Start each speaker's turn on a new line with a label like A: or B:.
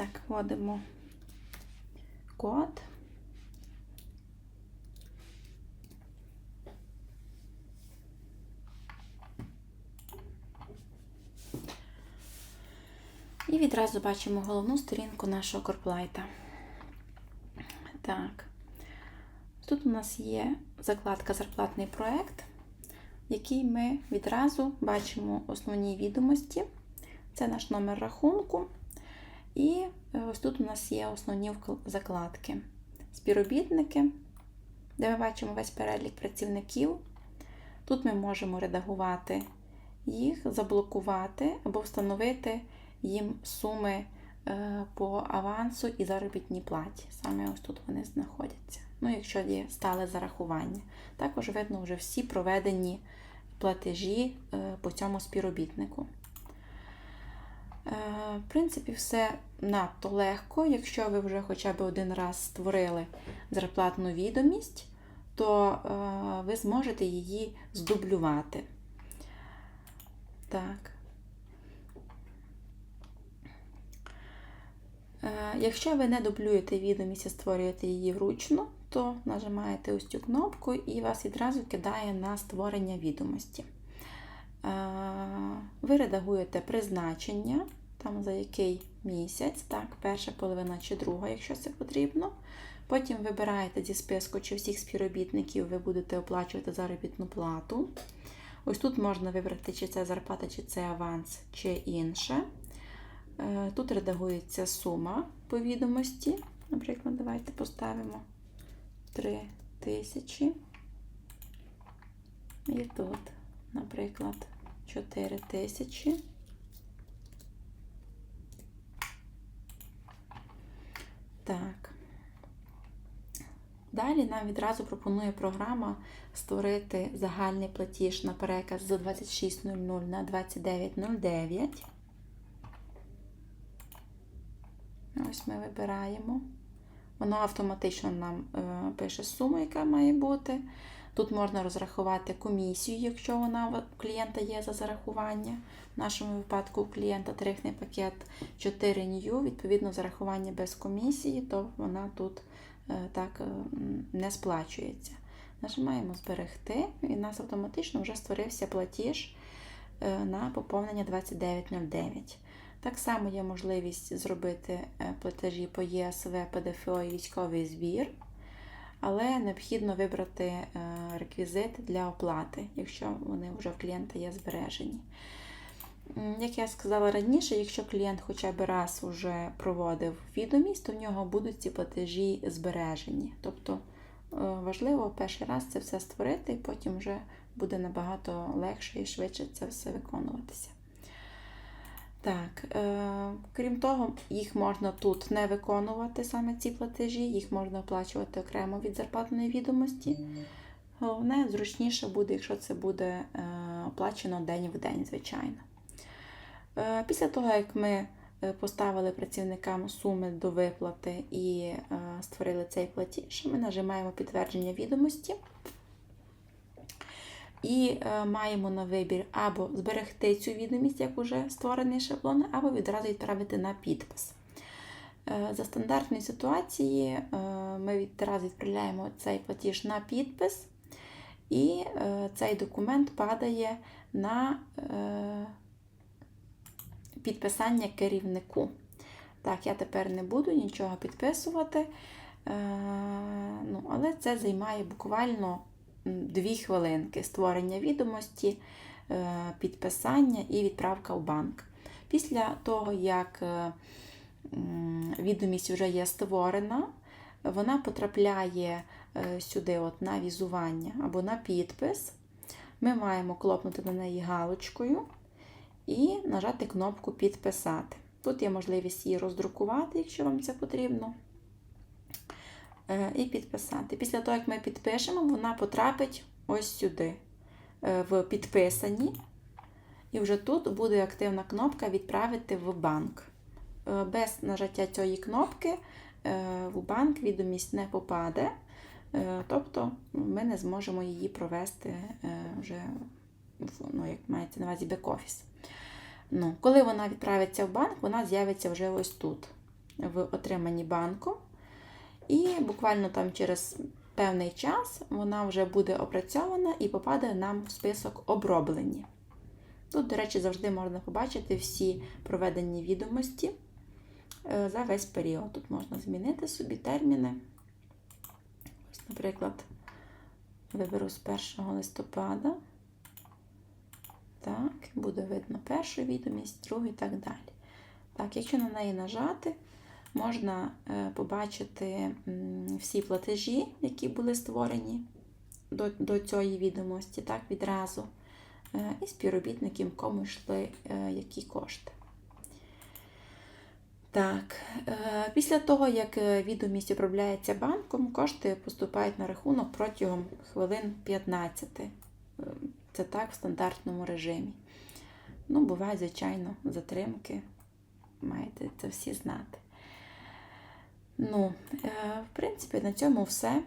A: Так, вводимо код. І відразу бачимо головну сторінку нашого корплайта. Так. Тут у нас є закладка Зарплатний проект, в якій ми відразу бачимо основні відомості. Це наш номер рахунку. І е, ось тут у нас є основні закладки. Співробітники, де ми бачимо весь перелік працівників. Тут ми можемо редагувати їх, заблокувати або встановити їм суми е, по авансу і заробітній платі. Саме ось тут вони знаходяться. Ну, якщо є стале зарахування. Також видно вже всі проведені платежі е, по цьому співробітнику. В принципі, все надто легко. Якщо ви вже хоча б один раз створили зарплатну відомість, то е, ви зможете її здублювати. Так. Е, Якщо ви не дублюєте відомість і створюєте її вручну, то нажимаєте ось цю кнопку і вас відразу кидає на створення відомості. Е, Ви редагуєте призначення, там за який місяць, так, перша половина чи друга, якщо це потрібно. Потім вибираєте зі списку, чи всіх співробітників ви будете оплачувати заробітну плату. Ось тут можна вибрати, чи це зарплата, чи це аванс, чи інше. Е, Тут редагується сума по відомості. Наприклад, давайте поставимо 3 тисячі. І тут, наприклад, 4 тисячі. Так. Далі нам відразу пропонує програма створити загальний платіж на переказ з 26.00 на 29.09. Ось ми вибираємо. Воно автоматично нам е, пише суму, яка має бути. Тут можна розрахувати комісію, якщо вона у клієнта є за зарахування. В нашому випадку у клієнта тарифний пакет 4 new, відповідно, зарахування без комісії, то вона тут так е, не сплачується. Нажимаємо зберегти, і у нас автоматично вже створився платіж е, на поповнення 2909. Так само є можливість зробити е, платежі по ЄСВ, ПДФО і військовий збір, але необхідно вибрати е, реквізити для оплати, якщо вони вже в клієнта є збережені. Як я сказала раніше, якщо клієнт хоча б раз вже проводив відомість, то в нього будуть ці платежі збережені. Тобто е, важливо перший раз це все створити, і потім вже буде набагато легше і швидше це все виконуватися. Так, е, крім того, їх можна тут не виконувати саме ці платежі, їх можна оплачувати окремо від зарплатної відомості. Головне, зручніше буде, якщо це буде е, оплачено день в день, звичайно. Е, після того, як ми е, поставили працівникам суми до виплати і е, створили цей платіж, ми нажимаємо підтвердження відомості. І маємо на вибір або зберегти цю відомість, як уже створений шаблон, або відразу відправити на підпис. За стандартної ситуації е, ми відразу відправляємо цей платіж на підпис, і цей документ падає на підписання керівнику. Так, я тепер не буду нічого підписувати, е, ну, але це займає буквально дві хвилинки створення відомості, е, підписання і відправка в банк. Після того, як е, відомість вже є створена, вона потрапляє сюди от на візування або на підпис. Ми маємо клопнути на неї галочкою і нажати кнопку Підписати. Тут є можливість її роздрукувати, якщо вам це потрібно. Е, І підписати. Після того, як ми підпишемо, вона потрапить ось сюди, е, в підписані. І вже тут буде активна кнопка Відправити в банк. Е, Без нажаття цієї кнопки в банк відомість не попаде, тобто ми не зможемо її провести вже, ну, як мається на увазі, бек-офіс. Ну, коли вона відправиться в банк, вона з'явиться вже ось тут. в отриманні банком. І буквально там через певний час вона вже буде опрацьована і попаде нам в список оброблені. Тут, до речі, завжди можна побачити всі проведені відомості е, за весь період. Тут можна змінити собі терміни. Ось, наприклад, виберу з 1 листопада. Так, буде видно першу відомість, другу і так далі. Так, якщо на неї нажати, можна е, побачити всі платежі, які були створені до, до цієї відомості, так, відразу. Е, І співробітників, кому йшли е, які кошти. Так, після того, як відомість управляється банком, кошти поступають на рахунок протягом хвилин 15. Це так в стандартному режимі. Ну, бувають, звичайно, затримки. Маєте це всі знати. Ну, е, в принципі, на цьому все.